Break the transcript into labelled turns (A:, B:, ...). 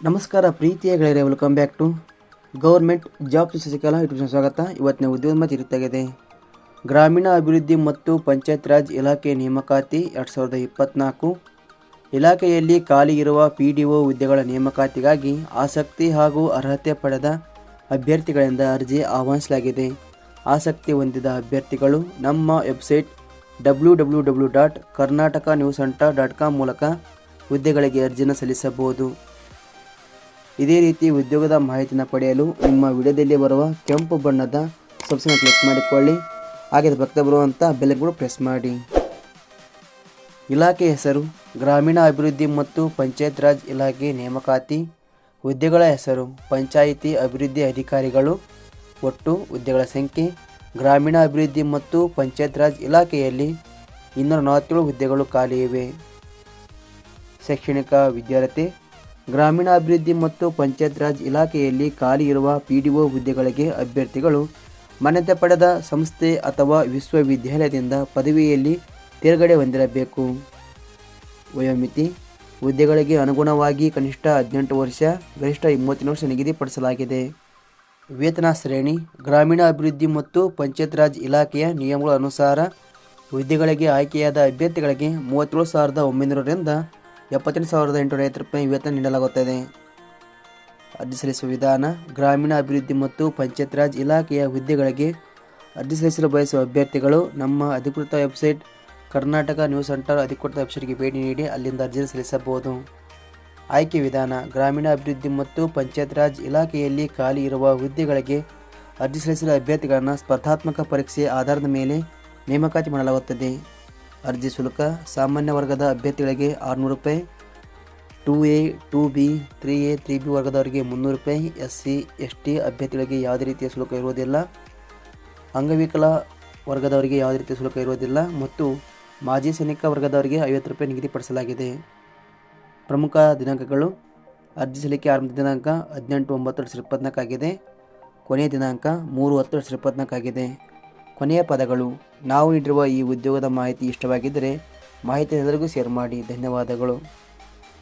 A: ನಮಸ್ಕಾರ ಪ್ರೀತಿಯ ಗೆಳೆಯರೆ welcome back to government job ಶಿಕ್ಷಕಲ YouTube ಸ್ವಾಗತ. ಇವತ್ತಿನ ಉದ್ಯೋಗ ಇರುತ್ತಾಗಿದೆ. ಗ್ರಾಮೀಣ ಅಭಿವೃದ್ಧಿ ಮತ್ತು ಪಂಚಾಯತ್ ರಾಜ್ ಇಲಾಖೆ ನೇಮಕಾತಿ ಎರಡು ಸಾವಿರದ ಇಪ್ಪತ್ತ್ನಾಲ್ಕು ಇಲಾಖೆಯಲ್ಲಿ ಖಾಲಿ ಇರುವ ಪಿ ಡಿ ಒ ಹುದ್ದೆಗಳ ನೇಮಕಾತಿಗಾಗಿ ಆಸಕ್ತಿ ಹಾಗೂ ಅರ್ಹತೆ ಪಡೆದ ಅಭ್ಯರ್ಥಿಗಳಿಂದ ಅರ್ಜಿ ಆಹ್ವಾನಿಸಲಾಗಿದೆ. ಆಸಕ್ತಿ ಹೊಂದಿದ ಅಭ್ಯರ್ಥಿಗಳು ನಮ್ಮ website W W dot Karnataka news centre dot com ಮೂಲಕ ಹುದ್ದೆಗಳಿಗೆ ಅರ್ಜಿನ ಸಲ್ಲಿಸಬಹುದು. ಇದೇ ರೀತಿ ಉದ್ಯೋಗದ ಮಾಹಿತಿನ ಪಡೆಯಲು ನಿಮ್ಮ ವಿಡಿಯೋದಲ್ಲಿ ಬರುವ ಕೆಂಪು ಬಣ್ಣದ ಸಬ್ಸ್ಕ್ರೈಬ್ ಕ್ಲಿಕ್ ಮಾಡಿಕೊಳ್ಳಿ. ಹಾಗೆ ಭಕ್ತ ಬರುವಂಥ ಬೆಲೆಗಳು ಕೂಡ ಪ್ರೆಸ್ ಮಾಡಿ. ಇಲಾಖೆ ಹೆಸರು, ಗ್ರಾಮೀಣ ಅಭಿವೃದ್ಧಿ ಮತ್ತು ಪಂಚಾಯತ್ ರಾಜ್ ಇಲಾಖೆ ನೇಮಕಾತಿ, ಹುದ್ದೆಗಳ ಹೆಸರು, ಪಂಚಾಯಿತಿ ಅಭಿವೃದ್ಧಿ ಅಧಿಕಾರಿಗಳು, ಒಟ್ಟು ಹುದ್ದೆಗಳ ಸಂಖ್ಯೆ ಗ್ರಾಮೀಣ ಅಭಿವೃದ್ಧಿ ಮತ್ತು ಪಂಚಾಯತ್ ರಾಜ್ ಇಲಾಖೆಯಲ್ಲಿ ಇನ್ನೂರ ನಲವತ್ತೇಳು ಹುದ್ದೆಗಳು ಖಾಲಿ ಇವೆ. ಶೈಕ್ಷಣಿಕ ವಿದ್ಯಾರ್ಥಿ ಗ್ರಾಮೀಣ ಅಭಿವೃದ್ಧಿ ಮತ್ತು ಪಂಚಾಯತ್ ರಾಜ್ ಇಲಾಖೆಯಲ್ಲಿ ಖಾಲಿ ಇರುವ ಪಿ ಡಿ ಒ ಹುದ್ದೆಗಳಿಗೆ ಅಭ್ಯರ್ಥಿಗಳು ಮಾನ್ಯತೆ ಪಡೆದ ಸಂಸ್ಥೆ ಅಥವಾ ವಿಶ್ವವಿದ್ಯಾಲಯದಿಂದ ಪದವಿಯಲ್ಲಿ ತೇರ್ಗಡೆ ಹೊಂದಿರಬೇಕು. ವಯೋಮಿತಿ, ಹುದ್ದೆಗಳಿಗೆ ಅನುಗುಣವಾಗಿ ಕನಿಷ್ಠ ಹದಿನೆಂಟು ವರ್ಷ, ಗರಿಷ್ಠ ಮೂವತ್ತೈದು ವರ್ಷ ನಿಗದಿಪಡಿಸಲಾಗಿದೆ. ವೇತನ ಶ್ರೇಣಿ ಗ್ರಾಮೀಣ ಅಭಿವೃದ್ಧಿ ಮತ್ತು ಪಂಚಾಯತ್ ರಾಜ್ ಇಲಾಖೆಯ ನಿಯಮಗಳ ಅನುಸಾರ ಹುದ್ದೆಗಳಿಗೆ ಆಯ್ಕೆಯಾದ ಅಭ್ಯರ್ಥಿಗಳಿಗೆ ಮೂವತ್ತೇಳು ಸಾವಿರದ ಒಂಬೈನೂರರಿಂದ ಎಪ್ಪತ್ತೆಂಟು ಸಾವಿರದ ಎಂಟುನೂರ ಐವತ್ತು ರೂಪಾಯಿ ವೇತನ ನೀಡಲಾಗುತ್ತದೆ. ಅರ್ಜಿ ಸಲ್ಲಿಸುವ ವಿಧಾನ ಗ್ರಾಮೀಣ ಅಭಿವೃದ್ಧಿ ಮತ್ತು ಪಂಚಾಯತ್ ರಾಜ್ ಇಲಾಖೆಯ ಹುದ್ದೆಗಳಿಗೆ ಅರ್ಜಿ ಸಲ್ಲಿಸಲು ಬಯಸುವ ಅಭ್ಯರ್ಥಿಗಳು ನಮ್ಮ ಅಧಿಕೃತ ವೆಬ್ಸೈಟ್ ಕರ್ನಾಟಕ ನ್ಯೂಸ್ ಸೆಂಟರ್ ಅಧಿಕೃತ ವೆಬ್ಸೈಟ್ಗೆ ಭೇಟಿ ನೀಡಿ ಅಲ್ಲಿಂದ ಅರ್ಜಿ ಸಲ್ಲಿಸಬಹುದು. ಆಯ್ಕೆ ವಿಧಾನ, ಗ್ರಾಮೀಣ ಅಭಿವೃದ್ಧಿ ಮತ್ತು ಪಂಚಾಯತ್ ರಾಜ್ ಇಲಾಖೆಯಲ್ಲಿ ಖಾಲಿ ಇರುವ ಹುದ್ದೆಗಳಿಗೆ ಅರ್ಜಿ ಸಲ್ಲಿಸಿದ ಅಭ್ಯರ್ಥಿಗಳನ್ನು ಸ್ಪರ್ಧಾತ್ಮಕ ಪರೀಕ್ಷೆಯ ಆಧಾರದ ಮೇಲೆ ನೇಮಕಾತಿ ಮಾಡಲಾಗುತ್ತದೆ. ಅರ್ಜಿ ಶುಲ್ಕ ಸಾಮಾನ್ಯ ವರ್ಗದ ಅಭ್ಯರ್ಥಿಗಳಿಗೆ ಆರುನೂರು ರೂಪಾಯಿ, two A, two B, three A, three B ವರ್ಗದವರಿಗೆ ಮುನ್ನೂರು ರೂಪಾಯಿ ಎಸ್ ಸಿ ಎಸ್ ಟಿ ಅಭ್ಯರ್ಥಿಗಳಿಗೆ ಯಾವುದೇ ರೀತಿಯ ಶುಲ್ಕ ಇರುವುದಿಲ್ಲ. ಅಂಗವಿಕಲ ವರ್ಗದವರಿಗೆ ಯಾವುದೇ ರೀತಿಯ ಶುಲ್ಕ ಇರುವುದಿಲ್ಲ ಮತ್ತು ಮಾಜಿ ಸೈನಿಕ ವರ್ಗದವರಿಗೆ ಐವತ್ತು ರೂಪಾಯಿ ನಿಗದಿಪಡಿಸಲಾಗಿದೆ. ಪ್ರಮುಖ ದಿನಾಂಕಗಳು ಅರ್ಜಿ ಸಲ್ಲಿಕೆ ಆರಂಭ ದಿನಾಂಕ ಹದಿನೆಂಟು, ಒಂಬತ್ತು ಎರಡು ಸಾವಿರದ ಇಪ್ಪತ್ನಾಲ್ಕು ಕೊನೆಯ ದಿನಾಂಕ ಮೂರು, ಹತ್ತು ಎರಡು ಸಾವಿರದ ಇಪ್ಪತ್ನಾಲ್ಕು ಕೊನೆಯ ಪದಗಳು, ನಾವು ನೀಡಿರುವ ಈ ಉದ್ಯೋಗದ ಮಾಹಿತಿ ಇಷ್ಟವಾಗಿದ್ದರೆ ಮಾಹಿತಿ ಎಲ್ಲರಿಗೂ ಶೇರ್ ಮಾಡಿ. ಧನ್ಯವಾದಗಳು.